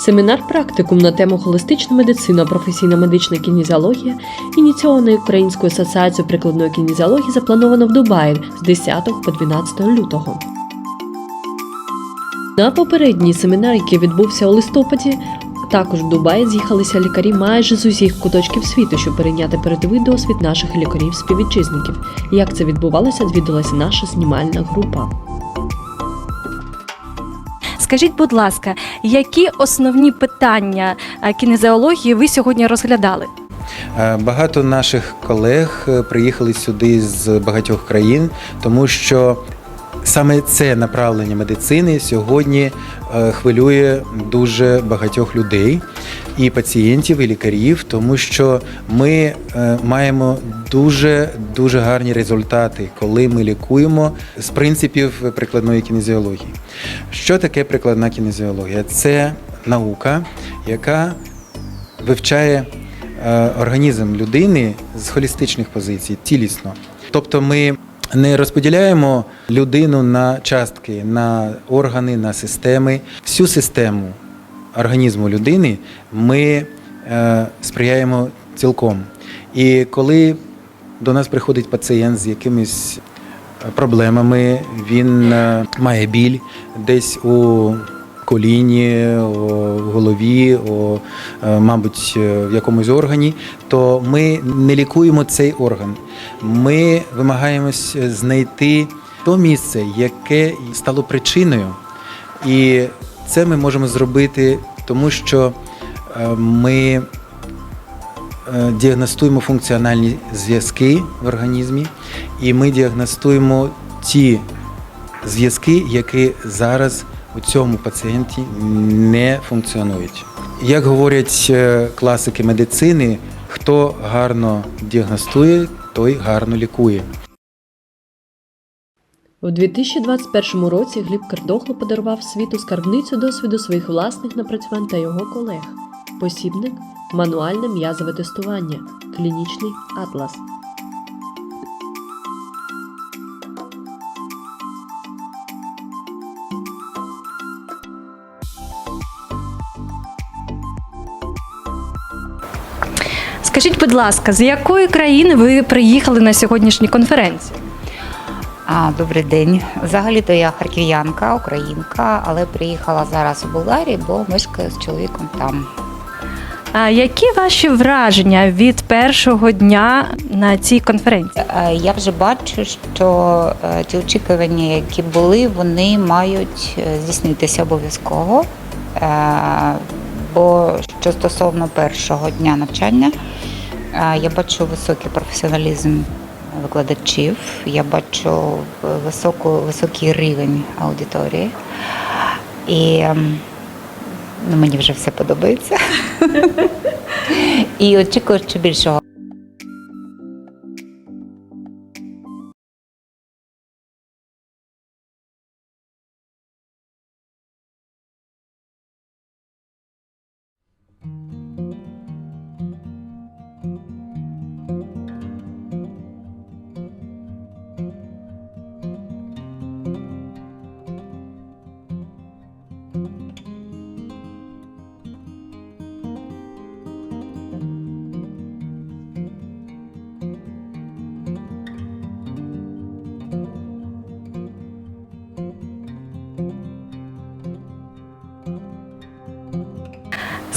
Семінар практикум на тему холістична медицина, професійна медична кінезіологія, ініційований Українською асоціацією прикладної кінезіології, заплановано в Дубаї з 10 по 12 лютого. На попередній семінар, який відбувся у листопаді, також в Дубаї з'їхалися лікарі майже з усіх куточків світу, щоб перейняти передовий досвід наших лікарів-співвітчизників. Як це відбувалося, звідалася наша знімальна група. Скажіть, будь ласка, які основні питання е, кінезіології ви сьогодні розглядали? Е, Багато наших колег е, приїхали сюди з багатьох країн, тому що саме це направлення медицини сьогодні хвилює дуже багатьох людей, і пацієнтів, і лікарів, тому що ми е, маємо дуже дуже гарні результати, коли ми лікуємо з принципів прикладної кінезіології. Що таке прикладна кінезіологія? Це наука, яка вивчає е, організм людини з холістичних позицій, цілісно. Тобто ми не розподіляємо людину на частки, на органи, на системи. Всю систему організму людини ми е, сприяємо цілком. І коли до нас приходить пацієнт з якимись е, проблемами, він е, має біль десь у коліні, в голові, е, мабуть, в якомусь органі, то ми не лікуємо цей орган. Ми вимагаємось знайти то місце, яке стало причиною. І це ми можемо зробити, тому що е, ми е, діагностуємо функціональні зв'язки в організмі, і ми діагностуємо ті зв'язки, які зараз у цьому пацієнті не функціонують. Як говорять е, класики медицини, хто гарно діагностує, той гарно лікує. У 2021 році Гліб Кардохло подарував світу скарбницю досвіду своїх власних напрацювань та його колег. Посібник мануальне м'язове тестування, клінічний атлас. Скажіть, будь ласка, з якої країни ви приїхали на сьогоднішню конференцію? А, добрий день. Взагалі-то я харків'янка, українка, але приїхала зараз у Болгарію, бо мешкаю з чоловіком там. А які ваші враження від першого дня на цій конференції? Е, Я вже бачу, що е, ті очікування, які були, вони мають е, здійснитися обов'язково. Бо що стосовно першого дня навчання, я бачу високий професіоналізм викладачів, я бачу високу, високий рівень аудиторії. І ем, ну, мені вже все подобається. І очікую що більшого.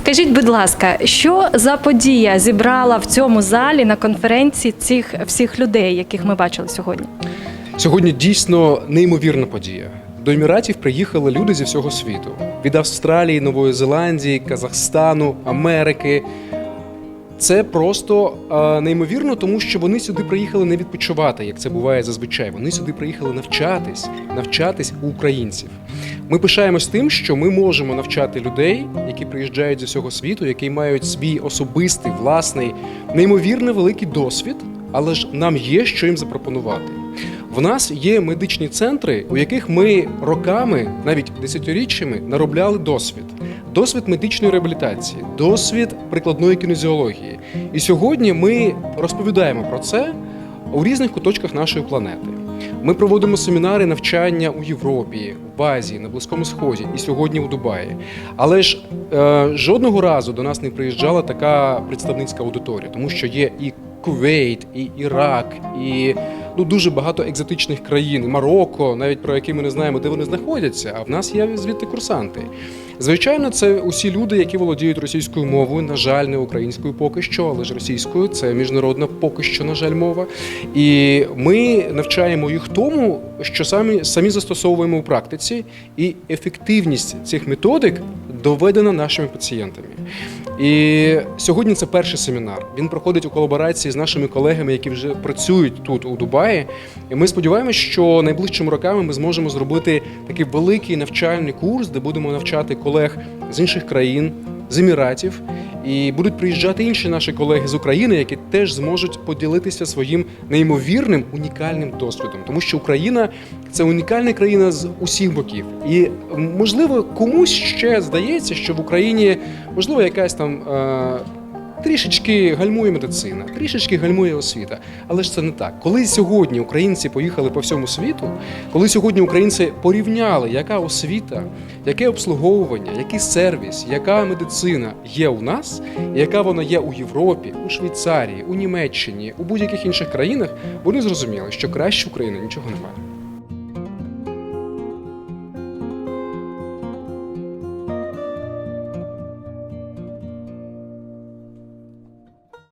Скажіть, будь ласка, що за подія зібрала в цьому залі на конференції цих всіх людей, яких ми бачили сьогодні? Сьогодні дійсно неймовірна подія. До Еміратів приїхали люди зі всього світу: від Австралії, Нової Зеландії, Казахстану, Америки. Це просто е, неймовірно, тому що вони сюди приїхали не відпочивати, як це буває зазвичай. Вони сюди приїхали навчатись, навчатись у українців. Ми пишаємось тим, що ми можемо навчати людей, які приїжджають з усього світу, які мають свій особистий, власний, неймовірно великий досвід, але ж нам є що їм запропонувати. В нас є медичні центри, у яких ми роками, навіть десятиріччями, наробляли досвід. Досвід медичної реабілітації, досвід прикладної кінезіології. І сьогодні ми розповідаємо про це у різних куточках нашої планети. Ми проводимо семінари навчання у Європі, в Азії, на Близькому Сході і сьогодні у Дубаї. Але ж е, жодного разу до нас не приїжджала така представницька аудиторія, тому що є і Кувейт, і Ірак, і ну дуже багато екзотичних країн, Марокко, навіть про які ми не знаємо, де вони знаходяться. А в нас є звідти курсанти. Звичайно, це усі люди, які володіють російською мовою. На жаль, не українською поки що, але ж російською. Це міжнародна поки що, на жаль, мова. І ми навчаємо їх тому, що самі самі застосовуємо у практиці, і ефективність цих методик доведена нашими пацієнтами. І сьогодні це перший семінар. Він проходить у колаборації з нашими колегами, які вже працюють тут у Дубаї. І ми сподіваємося, що найближчими роками ми зможемо зробити такий великий навчальний курс, де будемо навчати колег з інших країн, з Еміратів. І будуть приїжджати інші наші колеги з України, які теж зможуть поділитися своїм неймовірним унікальним досвідом, тому що Україна це унікальна країна з усіх боків. І можливо, комусь ще здається, що в Україні можливо якась там. Е- Трішечки гальмує медицина, трішечки гальмує освіта. Але ж це не так. Коли сьогодні українці поїхали по всьому світу, коли сьогодні українці порівняли, яка освіта, яке обслуговування, який сервіс, яка медицина є у нас, яка вона є у Європі, у Швейцарії, у Німеччині, у будь-яких інших країнах, вони зрозуміли, що краще України нічого немає.